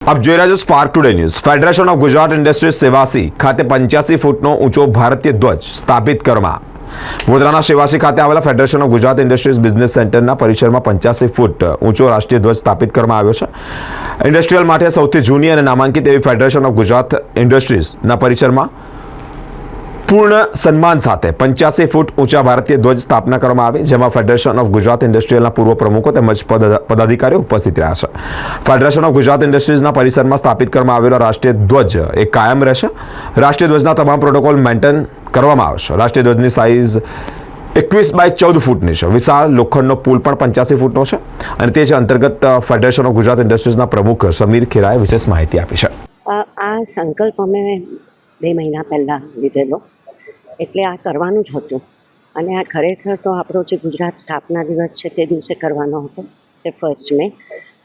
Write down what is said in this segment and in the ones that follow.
આપ જોઈ રહ્યા છો Spark Today News Federation of Gujarat Industries Sevasi ખાતે પંચ્યાસી ફૂટનો ઊંચો ભારતીય ધ્વજ સ્થાપિત કરવામાં વડોદરાના સેવાસી ખાતે આવેલા Federation of Gujarat Industries business સેન્ટરના પરિસરમાં પંચ્યાસી ફૂટ ઊંચો રાષ્ટ્રીય ધ્વજ સ્થાપિત કરવામાં આવ્યો છે. ઇન્ડસ્ટ્રીયલ માટે સૌથી જૂની અને નામાંકિત એવી ફેડરેશન ઓફ ગુજરાત ઇન્ડસ્ટ્રીઝના પરિસરમાં પૂર્ણ સન્માન સાથે પંચ્યાસી ફૂટ ઊંચા ભારતીય ધ્વજ સ્થાપના કરવામાં આવી, જેમાં ફેડરેશન ઓફ ગુજરાત ઇન્ડસ્ટ્રીયલના પૂર્વ પ્રમુખો તેમજ પદ- પદાધિકારીઓ ઉપસ્થિત રહ્યા છે. ફેડરેશન ઓફ ગુજરાત ઇન્ડસ્ટ્રીઝના પરિસરમાં સ્થાપિત કરવામાં આવેલો રાષ્ટ્રીય ધ્વજ એ કાયમ રહેશે. રાષ્ટ્રીય ધ્વજના તમામ પ્રોટોકોલ મેન્ટેન કરવામાં આવશે. રાષ્ટ્રીય ધ્વજની સાઇઝ એકવીસ બાય ચૌદ ફૂટની છે. વિશાળ લોખંડનો પુલ પણ પંચ્યાસી ફૂટનો છે. અને તે જ અંતર્ગત ફેડરેશન ઓફ ગુજરાત ઇન્ડસ્ટ્રીઝના પ્રમુખ સમીર ખેરાએ વિશેષ માહિતી આપી છે. આ સંકલ્પ અમે બે મહિના પહેલાં લીધેલો. એટલે આ કરવાનું જ હતું. અને આ ખરેખર તો આપણો જે ગુજરાત સ્થાપના દિવસ છે તે દિવસે કરવાનો હતો તે ફર્સ્ટ મે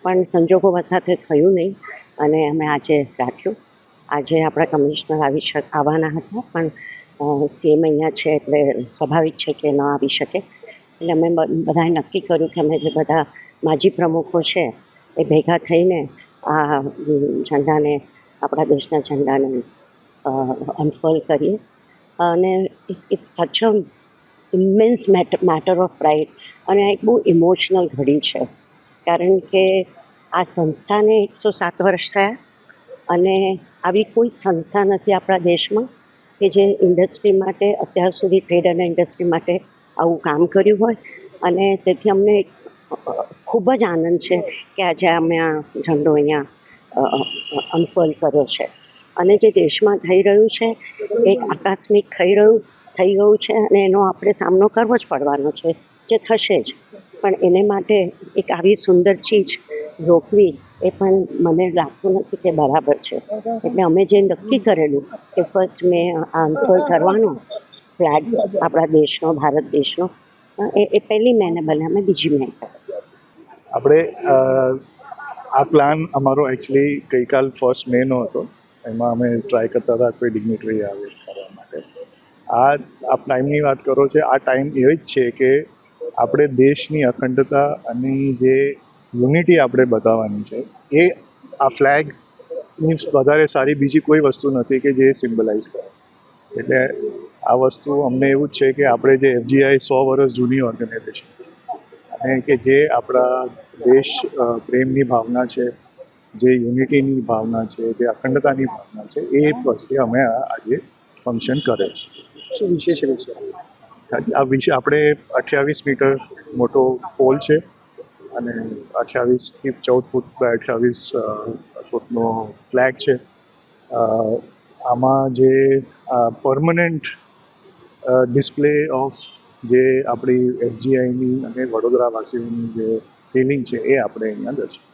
પણ સંજોગો વસાતે થયું નહીં અને અમે આજે રાખ્યું. આજે આપણા કમિશનર આવી શક આવવાના હતા, પણ સીએમ અહીંયા છે એટલે સ્વાભાવિક છે કે ન આવી શકે. એટલે અમે બધાએ નક્કી કર્યું કે અમે જે બધા માજી પ્રમુખો છે એ ભેગા થઈને આ ઝંડાને, આપણા દેશના ઝંડાને અનફોલ્ડ કરીએ. અને it's such a immense matter of pride અને આ એક બહુ ઇમોશનલ ઘડી છે. કારણ કે આ સંસ્થાને એકસો સાત વર્ષ થયા અને આવી કોઈ સંસ્થા નથી આપણા દેશમાં કે જે ઇન્ડસ્ટ્રી માટે અત્યાર સુધી ટ્રેડ અને ઇન્ડસ્ટ્રી માટે આવું કામ કર્યું હોય. અને તેથી અમને ખૂબ જ આનંદ છે કે આજે અમે આ ઝંડો અહીંયા અનફોલ્ડ કર્યો છે. અને જે દેશમાં થઈ રહ્યું છે એક આકસ્મિક થઈ રહ્યું, થઈ ગયું છે અને એનો આપણે સામનો કરવો જ પડવાનો છે, જે થશે જ. પણ એને માટે એક આવી સુંદર ચીજ રોકવી એ પણ મને લાગતું નથી કે બરાબર છે. એટલે અમે જે નક્કી કરેલું કે ફર્સ્ટ મેં આ અનફોલ્ડ કરવાનો ફ્લેગ આપણા દેશનો, ભારત દેશનો, એ એ પહેલી મેને બને અમે બીજી મેં આપણે આ પ્લાન અમારો એકચ્યુઅલી ગઈકાલ ફર્સ્ટ મેનો હતો. એમાં અમે ટ્રાય કરતા હતા કોઈ ડિગ્નિટરી આવે કરવા માટે. આ આ ટાઈમની વાત કરો છે, આ ટાઈમ એવી જ છે કે આપણે દેશની અખંડતા અને જે યુનિટી આપણે બતાવવાની છે, એ આ ફ્લેગની વધારે સારી બીજી કોઈ વસ્તુ નથી કે જે સિમ્બલાઇઝ કરે. એટલે આ વસ્તુ અમને એવું જ છે કે આપણે જે એફજીઆઈ સો વર્ષ જૂની ઓર્ગેનાઇઝેશન અને કે જે આપણા દેશ પ્રેમની ભાવના છે જે યુનિટીની ભાવના છે જે અખંડતાની ભાવના છે એ વસ્તુ અમે આ આજે ફંક્શન કરે છે. શું વિશેષ રહેશે આજે આ વિશે આપણે અઠ્યાવીસ મીટર મોટો પોલ છે અને અઠ્યાવીસથી ચૌદ ફૂટ બાય અઠ્યાવીસ ફૂટનો ફ્લેગ છે. આમાં જે પરમનન્ટ ડિસ્પ્લે ઓફ જે આપણી એફજીઆઈની અને વડોદરાવાસીઓની જે ફિલિંગ છે એ આપણે અહીંયા દર્શાવીએ.